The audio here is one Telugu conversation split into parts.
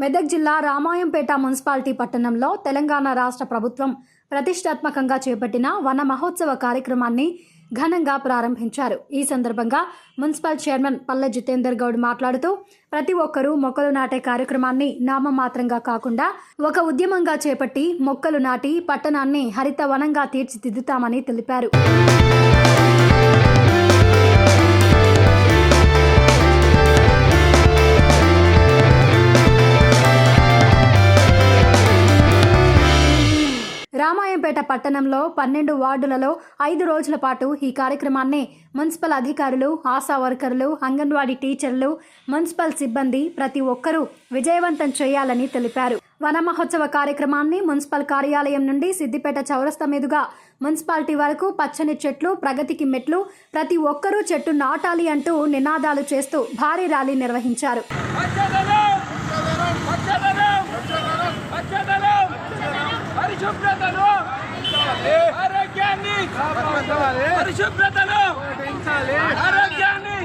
మెదక్ జిల్లా రామాయంపేట మున్సిపాలిటీ పట్టణంలో తెలంగాణ రాష్ట్ర ప్రభుత్వం ప్రతిష్టాత్మకంగా చేపట్టిన వన మహోత్సవ కార్యక్రమాన్ని ఘనంగా ప్రారంభించారు. ఈ సందర్భంగా మున్సిపల్ చైర్మన్ పల్లె జితేందర్ గౌడ్ మాట్లాడుతూ ప్రతి ఒక్కరూ మొక్కలు నాటే కార్యక్రమాన్ని నామమాత్రంగా కాకుండా ఒక ఉద్యమంగా చేపట్టి మొక్కలు నాటి పట్టణాన్ని హరిత వనంగా తీర్చిదిద్దుతామని తెలిపారు. పట్టణంలో పన్నెండు వార్డులలో ఐదు రోజుల పాటు ఈ కార్యక్రమాన్ని మున్సిపల్ అధికారులు ఆశా వర్కర్లు అంగన్వాడీ టీచర్లు మున్సిపల్ సిబ్బంది ప్రతి ఒక్కరూ విజయవంతం చేయాలని తెలిపారు. వన మహోత్సవ కార్యక్రమాన్ని మున్సిపల్ కార్యాలయం నుండి సిద్దిపేట చౌరస్త మీదుగా మున్సిపాలిటీ వరకు పచ్చని చెట్లు ప్రగతికి మెట్లు ప్రతి ఒక్కరూ చెట్టు నాటాలి అంటూ నినాదాలు చేస్తూ భారీ ర్యాలీ నిర్వహించారు. పరిశుభ్రతను పరిశుభ్రతను ఆరోగ్యాన్ని.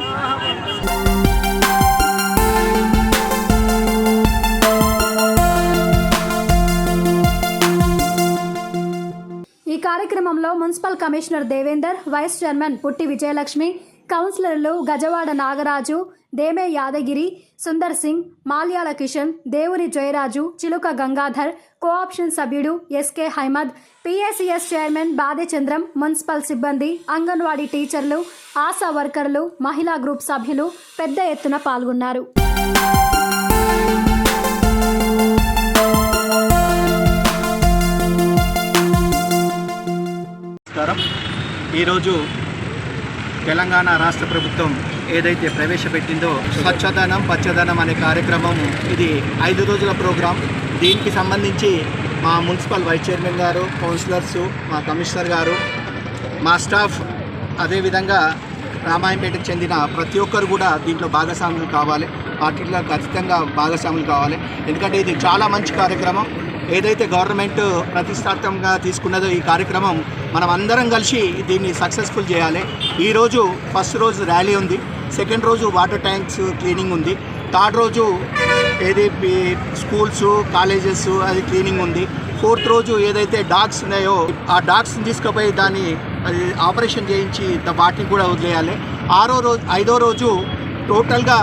ఈ కార్యక్రమంలో municipal commissioner Devender vice chairman Putti Vijayalakshmi కౌన్సిలర్లు గజవాడ నాగరాజు దేమే యాదగిరి సుందర్ సింగ్ మాల్యాల కిషన్ దేవుని జయరాజు చిలుక గంగాధర్ కోఆప్షన్ సభ్యుడు SK Haimad PSCS chairman Badechandram municipal సిబ్బంది అంగన్వాడీ టీచర్లు ఆశా వర్కర్లు మహిళా గ్రూప్ సభ్యులు పెద్ద ఎత్తున పాల్గొన్నారు. నమస్కారం. ఈరోజు తెలంగాణ రాష్ట్ర ప్రభుత్వం ఏదైతే ప్రవేశపెట్టిందో స్వచ్ఛదనం పచ్చదనం అనే కార్యక్రమం ఇది ఐదు రోజుల ప్రోగ్రాం. దీనికి సంబంధించి మా మున్సిపల్ వైస్ చైర్మన్ గారు కౌన్సిలర్స్ మా కమిషనర్ గారు మా స్టాఫ్ అదేవిధంగా రామాయంపేటకు చెందిన ప్రతి ఒక్కరు కూడా దీంట్లో భాగస్వాములు కావాలి. పార్టీలో ఖచ్చితంగా భాగస్వాములు కావాలి. ఎందుకంటే ఇది చాలా మంచి కార్యక్రమం. ఏదైతే గవర్నమెంట్ ప్రతిష్టాత్మకంగా తీసుకున్నదో ఈ కార్యక్రమం మనం అందరం కలిసి దీన్ని సక్సెస్ఫుల్ చేయాలి. ఈరోజు ఫస్ట్ రోజు ర్యాలీ ఉంది. సెకండ్ రోజు వాటర్ ట్యాంక్స్ క్లీనింగ్ ఉంది. థర్డ్ రోజు ఏది స్కూల్స్ కాలేజెస్ అది క్లీనింగ్ ఉంది. ఫోర్త్ రోజు ఏదైతే డాగ్స్ ఉన్నాయో ఆ డాగ్స్ని తీసుకుపోయి దాన్ని అది ఆపరేషన్ చేయించి వాటిని కూడా వదిలేయాలి. ఆరో రోజు ఐదో రోజు టోటల్గా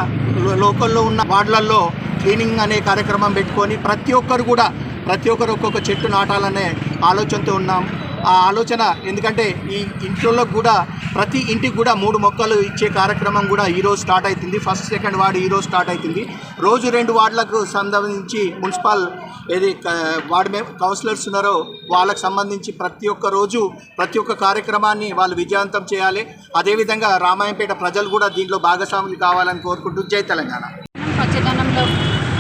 లోకల్లో ఉన్న వార్డులలో క్లీనింగ్ అనే కార్యక్రమం పెట్టుకొని ప్రతి ఒక్కరు కూడా ప్రతి ఒక్కరు ఒక్కొక్క చెట్టు నాటాలనే ఆలోచనతో ఉన్నాం. ఆ ఆలోచన. ఎందుకంటే ఈ ఇంట్లో కూడా ప్రతి ఇంటికి కూడా మూడు మొక్కలు ఇచ్చే కార్యక్రమం కూడా ఈరోజు స్టార్ట్ అవుతుంది ఫస్ట్ సెకండ్ వార్డు ఈరోజు స్టార్ట్ అవుతుంది రోజు రెండు వార్డులకు సంబంధించి మున్సిపల్ ఏది వార్డ్ వార్డు మే కౌన్సిలర్స్ ఉన్నారో వాళ్ళకు సంబంధించి ప్రతి ఒక్క రోజు ప్రతి ఒక్క కార్యక్రమాన్ని వాళ్ళు విజయవంతం చేయాలి. అదేవిధంగా రామాయంపేట ప్రజలు కూడా దీంట్లో భాగస్వాములు కావాలని కోరుకుంటూ జై తెలంగాణ. పచ్చదనంలో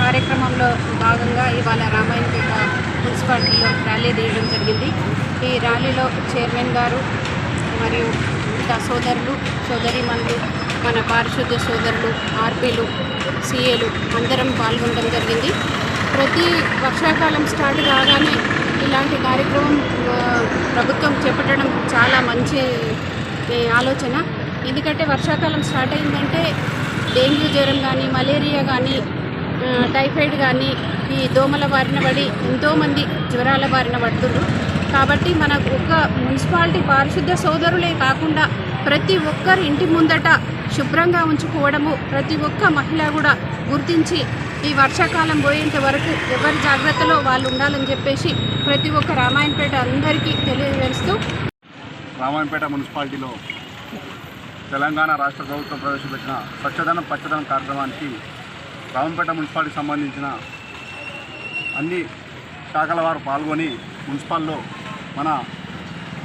కార్యక్రమంలో భాగంగా ఇవాళ రామాయణపేట మున్సిపాలిటీలో ర్యాలీ తీయడం జరిగింది. ఈ ర్యాలీలో చైర్మన్ గారు మరియు ఇంకా సోదరులు సోదరిమణులు మన పారిశుద్ధ్య సోదరులు ఆర్పీలు సీఏలు అందరం పాల్గొనడం జరిగింది. ప్రతి వర్షాకాలం స్టార్ట్ కాగానే ఇలాంటి కార్యక్రమం ప్రభుత్వం చేపట్టడం చాలా మంచి ఆలోచన. ఎందుకంటే వర్షాకాలం స్టార్ట్ అయిందంటే డెంగ్యూ జ్వరం కానీ మలేరియా కానీ టైఫాయిడ్ కానీ ఈ దోమల బారిన పడి ఎంతోమంది జ్వరాల బారిన పడుతున్నారు కాబట్టి మనకు ఒక మున్సిపాలిటీ పారిశుద్ధ సోదరులే కాకుండా ప్రతి ఒక్కరి ఇంటి ముందట శుభ్రంగా ఉంచుకోవడము ప్రతి ఒక్క మహిళ కూడా గుర్తించి ఈ వర్షాకాలం పోయేంత వరకు ఎవరి జాగ్రత్తలో వాళ్ళు ఉండాలని చెప్పేసి ప్రతి ఒక్క రామాయణపేట అందరికీ తెలియజేస్తూ రామాయణపేట మున్సిపాలిటీలో తెలంగాణ రాష్ట్ర ప్రభుత్వం ప్రవేశపెట్టిన స్వచ్ఛదనం పచ్చదనం కార్యక్రమానికి రామంపేట మున్సిపాలిటీకి సంబంధించిన అన్ని శాఖల వారు పాల్గొని మున్సిపాల్లో మన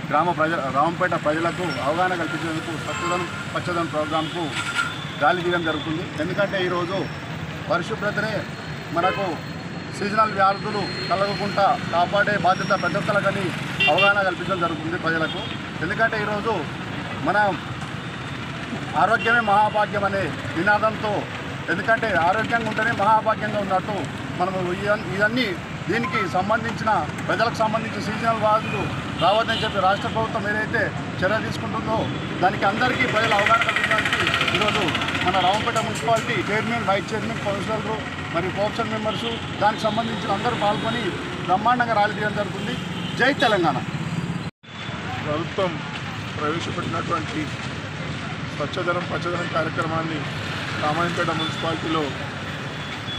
గ్రామ ప్రజ రామంపేట ప్రజలకు అవగాహన కల్పించేందుకు స్వచ్ఛదనం పచ్చదనం ప్రోగ్రాంకు గాలి తీయడం జరుగుతుంది. ఎందుకంటే ఈరోజు పరిశుభ్రతనే మనకు సీజనల్ వ్యాధులు కలగకుండా కాపాడే బాధ్యత పెద్ద ఒక్కరికని అవగాహన కల్పించడం జరుగుతుంది ప్రజలకు. ఎందుకంటే ఈరోజు మన ఆరోగ్యమే మహాభాగ్యం అనే నినాదంతో ఎందుకంటే ఆరోగ్యంగా ఉంటేనే మహాభాగ్యంగా ఉన్నట్టు మనము ఇవన్నీ దీనికి సంబంధించిన ప్రజలకు సంబంధించిన సీజనల్ వ్యాధులు రావద్దని చెప్పి రాష్ట్ర ప్రభుత్వం ఏదైతే చర్య తీసుకుంటుందో దానికి అందరికీ ప్రజలు అవగాహన కల్పించడానికి ఈరోజు మన Ramapeta municipality chairman vice chairman కౌన్సిలర్లు మరి కోఆప్షన్ మెంబర్స్ దానికి సంబంధించిన అందరూ పాల్గొని బ్రహ్మాండంగా ర్యాలీ తీయడం జరుగుతుంది. జై తెలంగాణ. ప్రభుత్వం ప్రవేశపెట్టినటువంటి స్వచ్ఛదనం పచ్చదనం కార్యక్రమాన్ని రామాయంపేట మున్సిపాలిటీలో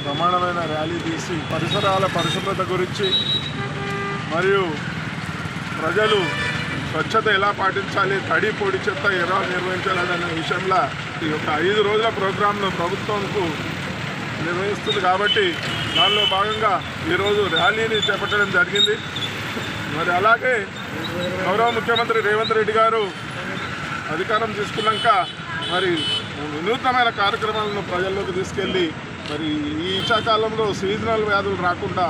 ప్రమాణమైన ర్యాలీ తీసి పరిసరాల పరిశుభ్రత గురించి మరియు ప్రజలు స్వచ్ఛత ఎలా పాటించాలి తడి పొడి చెత్త ఎలా నిర్వహించాలనే విషయంలో ఈ యొక్క ఐదు రోజుల ప్రోగ్రాంను ప్రభుత్వంకు నిర్వహిస్తుంది కాబట్టి దానిలో భాగంగా ఈరోజు ర్యాలీని చేపట్టడం జరిగింది. మరి అలాగే గౌరవ ముఖ్యమంత్రి రేవంత్ రెడ్డి గారు అధికారం తీసుకున్నాక మరి వినూత్నమైన కార్యక్రమాలను ప్రజల్లోకి తీసుకెళ్ళి మరి ఈ వర్షాకాలంలో సీజనల్ వ్యాధులు రాకుండా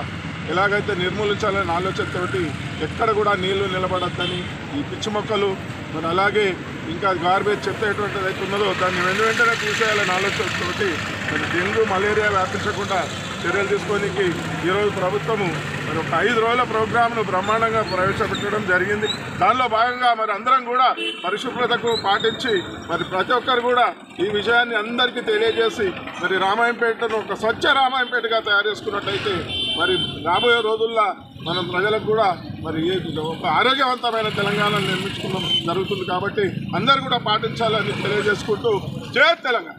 ఎలాగైతే నిర్మూలించాలనే ఆలోచనతోటి ఎక్కడ కూడా నీళ్ళు నిలబడద్దని ఈ పిచ్చి మొక్కలు మరి అలాగే ఇంకా గార్బేజ్ చెత్త ఎటువంటిది అయితే ఉన్నదో దాన్ని వెంట వెంటనే తీసేయాలని ఆలోచనతోటి మరి డెంగ్యూ మలేరియా వ్యాపించకుండా చర్యలు తీసుకోనికి ఈరోజు ప్రభుత్వము మరి ఒక ఐదు రోజుల ప్రోగ్రామ్ను బ్రహ్మాండంగా ప్రవేశపెట్టడం జరిగింది. దానిలో భాగంగా మరి అందరం కూడా పరిశుభ్రతకు పాటించి మరి ప్రతి ఒక్కరు కూడా ఈ విషయాన్ని అందరికీ తెలియజేసి మరి రామాయంపేటను ఒక స్వచ్ఛ రామాయంపేటగా తయారు చేసుకున్నట్టయితే మరి రాబోయే రోజుల్లో మనం ప్రజలకు కూడా మరి ఏ- ఒక ఆరోగ్యవంతమైన తెలంగాణను నిర్మించుకున్న జరుగుతుంది కాబట్టి అందరు కూడా పాటించాలని తెలియజేసుకుంటూ జయ తెలంగాణ.